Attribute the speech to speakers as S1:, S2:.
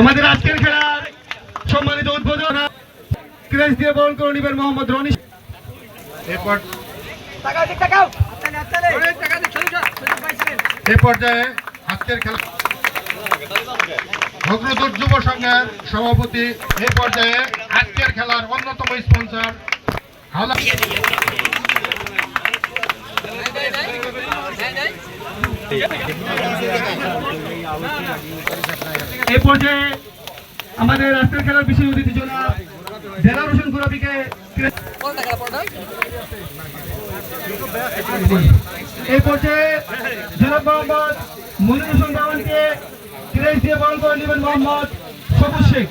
S1: আমাদের আজকের খেলার সম্মানিত উদ্বোধন। ক্রেস দিয়ে বরণ করে নেবেন মোহাম্মদ রনি।
S2: এ পর্যায়ে আজকের খেলা অগ্রদূত যুব সংঘের সভাপতি। এ পর্যায়ে আজকের খেলার অন্যতম স্পন্সর হাওলা
S1: এই পর্যায়ে আমাদের আজকের খেলার বিশেষ অতিথি জনাব জেলা রোশন গুরাবিকে এই পর্যায়ে জনাব মোহাম্মদ মনির হোসেন দেওয়ানকে ক্রেস দিয়ে বরণ করে নেবেন মোহাম্মদ সবুজ শেখ।